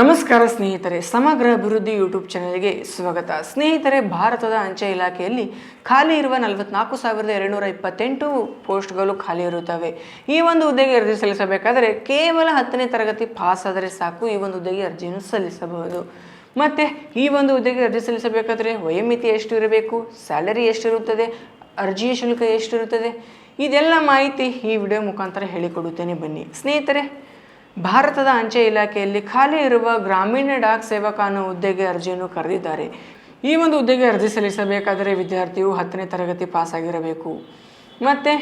ನಮಸ್ಕಾರ ಸ್ನೇಹಿತರೆ, ಸಮಗ್ರ ಅಭಿವೃದ್ಧಿ ಯೂಟ್ಯೂಬ್ ಚಾನೆಲ್ಗೆ ಸ್ವಾಗತ. ಸ್ನೇಹಿತರೆ, ಭಾರತದ ಅಂಚೆ ಇಲಾಖೆಯಲ್ಲಿ ಖಾಲಿ ಇರುವ ನಲವತ್ನಾಲ್ಕು ಸಾವಿರದ ಎರಡುನೂರ ಇಪ್ಪತ್ತೆಂಟು ಪೋಸ್ಟ್ಗಳು ಖಾಲಿ ಇರುತ್ತವೆ. ಈ ಒಂದು ಹುದ್ದೆಗೆ ಅರ್ಜಿ ಸಲ್ಲಿಸಬೇಕಾದರೆ ಕೇವಲ ಹತ್ತನೇ ತರಗತಿ ಪಾಸ್ ಆದರೆ ಸಾಕು ಈ ಒಂದು ಹುದ್ದೆಗೆ ಅರ್ಜಿಯನ್ನು ಸಲ್ಲಿಸಬಹುದು. ಮತ್ತು ಈ ಒಂದು ಹುದ್ದೆಗೆ ಅರ್ಜಿ ಸಲ್ಲಿಸಬೇಕಾದರೆ ವಯೋಮಿತಿ ಎಷ್ಟು ಇರಬೇಕು ಸ್ಯಾಲರಿ ಎಷ್ಟಿರುತ್ತದೆ, ಅರ್ಜಿಯ ಶುಲ್ಕ ಎಷ್ಟಿರುತ್ತದೆ, ಇದೆಲ್ಲ ಮಾಹಿತಿ ಈ ವಿಡಿಯೋ ಮುಖಾಂತರ ಹೇಳಿಕೊಡುತ್ತೇನೆ ಬನ್ನಿ. ಸ್ನೇಹಿತರೆ ಭಾರತದ ಅಂಚೆ ಇಲಾಖೆಯಲ್ಲಿ ಖಾಲಿ ಇರುವ ಗ್ರಾಮೀಣ ಡಾಕ್ ಸೇವಕ ಅನ್ನೋ ಹುದ್ದೆಗೆ ಅರ್ಜಿಯನ್ನು ಕರೆದಿದ್ದಾರೆ. ಈ ಒಂದು ಹುದ್ದೆಗೆ ಅರ್ಜಿ ಸಲ್ಲಿಸಬೇಕಾದರೆ ವಿದ್ಯಾರ್ಥಿಯು ಹತ್ತನೇ ತರಗತಿ ಪಾಸಾಗಿರಬೇಕು. ಮತ್ತು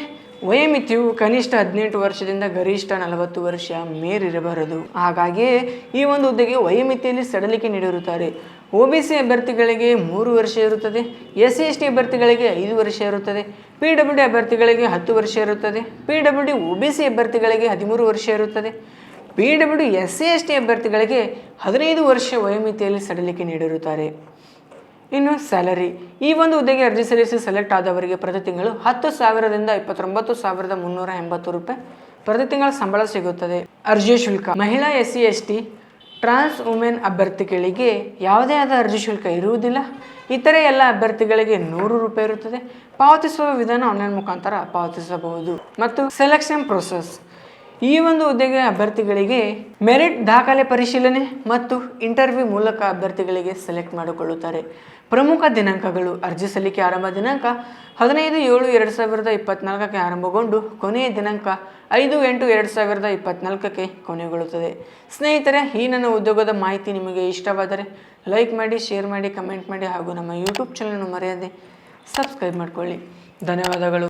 ವಯೋಮಿತಿಯು ಕನಿಷ್ಠ ಹದಿನೆಂಟು ವರ್ಷದಿಂದ ಗರಿಷ್ಠ ನಲವತ್ತು ವರ್ಷ ಮೇರಿರಬಾರದು ಹಾಗಾಗಿಯೇ ಈ ಒಂದು ಹುದ್ದೆಗೆ ವಯೋಮಿತಿಯಲ್ಲಿ ಸಡಲಿಕೆ ನೀಡಿರುತ್ತಾರೆ. ಒ ಬಿ ಸಿ ಅಭ್ಯರ್ಥಿಗಳಿಗೆ ಮೂರು ವರ್ಷ ಇರುತ್ತದೆ, ಎಸ್ ಸಿ ಎಸ್ ಟಿ ಅಭ್ಯರ್ಥಿಗಳಿಗೆ ಐದು ವರ್ಷ ಇರುತ್ತದೆ, ಪಿ ಡಬ್ಲ್ಯೂ ಡಿ ಅಭ್ಯರ್ಥಿಗಳಿಗೆ ಹತ್ತು ವರ್ಷ ಇರುತ್ತದೆ, P W D O B C ಅಭ್ಯರ್ಥಿಗಳಿಗೆ ಹದಿಮೂರು ವರ್ಷ ಇರುತ್ತದೆ. P W S C S T ಅಭ್ಯರ್ಥಿಗಳಿಗೆ ಹದಿನೈದು ವರ್ಷ ವಯೋಮಿತಿಯಲ್ಲಿ ಸಡಿಲಿಕೆ ನೀಡಿರುತ್ತಾರೆ. ಇನ್ನು ಸ್ಯಾಲರಿ. ಈ ಒಂದು ಹುದ್ದೆಗೆ ಅರ್ಜಿ ಸಲ್ಲಿಸಿ ಸೆಲೆಕ್ಟ್ ಆದವರಿಗೆ ಪ್ರತಿ ತಿಂಗಳು ಹತ್ತು ಸಾವಿರದಿಂದ ಇಪ್ಪತ್ತೊಂಬತ್ತು ಸಾವಿರದ ಮುನ್ನೂರ ಎಂಬತ್ತು ರೂಪಾಯಿ ಪ್ರತಿ ತಿಂಗಳ ಸಂಬಳ ಸಿಗುತ್ತದೆ. ಅರ್ಜಿ ಶುಲ್ಕ. ಮಹಿಳಾ S C S T trans women ಅಭ್ಯರ್ಥಿಗಳಿಗೆ ಯಾವುದೇ ಆದ ಅರ್ಜಿ ಶುಲ್ಕ ಇರುವುದಿಲ್ಲ. ಇತರೆ ಎಲ್ಲ ಅಭ್ಯರ್ಥಿಗಳಿಗೆ ನೂರು ರೂಪಾಯಿ ಇರುತ್ತದೆ. ಪಾವತಿಸುವ ವಿಧಾನ ಆನ್ಲೈನ್ ಮುಖಾಂತರ ಪಾವತಿಸಬಹುದು. ಮತ್ತು ಸೆಲೆಕ್ಷನ್ ಪ್ರೊಸೆಸ್. ಈ ಒಂದು ಹುದ್ದೆಗೆ ಅಭ್ಯರ್ಥಿಗಳಿಗೆ ಮೆರಿಟ್ ದಾಖಲೆ ಪರಿಶೀಲನೆ ಮತ್ತು ಇಂಟರ್ವ್ಯೂ ಮೂಲಕ ಅಭ್ಯರ್ಥಿಗಳಿಗೆ ಸೆಲೆಕ್ಟ್ ಮಾಡಿಕೊಳ್ಳುತ್ತಾರೆ. ಪ್ರಮುಖ ದಿನಾಂಕಗಳು ಅರ್ಜಿ ಸಲ್ಲಿಕೆ ಆರಂಭ ದಿನಾಂಕ ಹದಿನೈದು ಏಳು ಎರಡು ಸಾವಿರದ ಇಪ್ಪತ್ನಾಲ್ಕಕ್ಕೆ ಆರಂಭಗೊಂಡು ಕೊನೆಯ ದಿನಾಂಕ ಐದು ಎಂಟು ಎರಡು ಸಾವಿರದ ಇಪ್ಪತ್ನಾಲ್ಕಕ್ಕೆ ಕೊನೆಗೊಳ್ಳುತ್ತದೆ. ಸ್ನೇಹಿತರೆ, ಈ ನನ್ನ ಉದ್ಯೋಗದ ಮಾಹಿತಿ ನಿಮಗೆ ಇಷ್ಟವಾದರೆ ಲೈಕ್ ಮಾಡಿ, ಶೇರ್ ಮಾಡಿ, ಕಮೆಂಟ್ ಮಾಡಿ ಹಾಗೂ ನಮ್ಮ ಯೂಟ್ಯೂಬ್ ಚಾನಲನ್ನು ಮರೆಯದೆ ಸಬ್ಸ್ಕ್ರೈಬ್ ಮಾಡಿಕೊಳ್ಳಿ. ಧನ್ಯವಾದಗಳು.